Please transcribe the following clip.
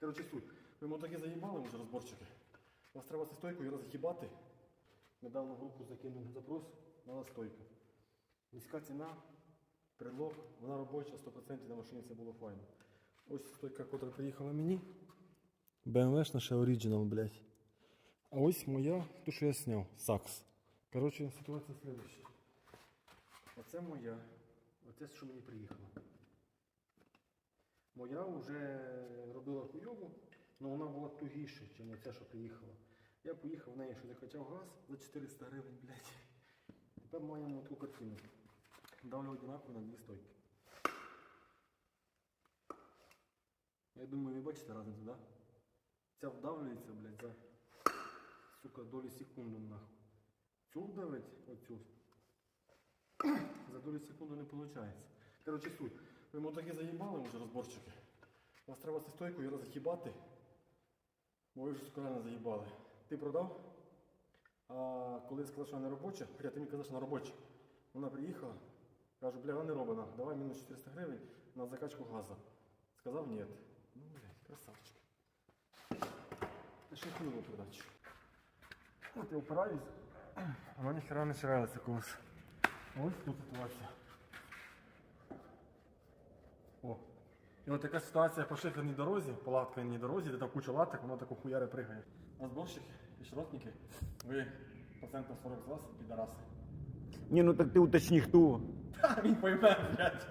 Коротше, суть. Ви мотоки заїбали вже розборчики. Вас треба стойкою розгибати. Недавно в групу закинув запрос на стойка. Низька ціна, предлог, вона робоча, 100% на машині це було файно. Ось стойка, котра приїхала мені. BMW ще оригінал, блядь. А ось моя, ту, що я зняв, сакс. Коротше, ситуація слідуща. Оце моя. Оце що мені приїхало. Моя вже робила хуйову, але вона була тугіша, ніж оця, що приїхала. Я поїхав в неї, що закачав газ за 400 гривень, блядь. Тепер маємо таку картину. Давлю одинаково на дві стойки. Я думаю, ви бачите разницю, да? Ця вдавлюється, блядь, за сука, долі секунди нахуй. Цю вдавить, оцю. За долю секунди не виходить. Коротше, суть. Ви мотоки заїбали вже розборчики. Вас треба зі стойкою розгибати. Бо ви вже реально заїбали. Ти продав? А коли я сказав, що вона не робоча, хоча ти мені казав, що вона робоча. Вона приїхала, кажу, бля, вона не робана, давай мінус 400 гривень на закачку газу. Сказав ні. Ну, блядь, красавчик. Та ще хуйло передачу. От я опираюсь, а вона ніхера не ширяється когось. Ось тут ситуація. І от така ситуація по шиферній дорозі, по латканій дорозі, де там куча латок, воно таку хуяри пригає. А зборщик і шротники, ви процентів 40 з вас підараси. Ні, ну так ти уточні, хто. Він пойме, блядь.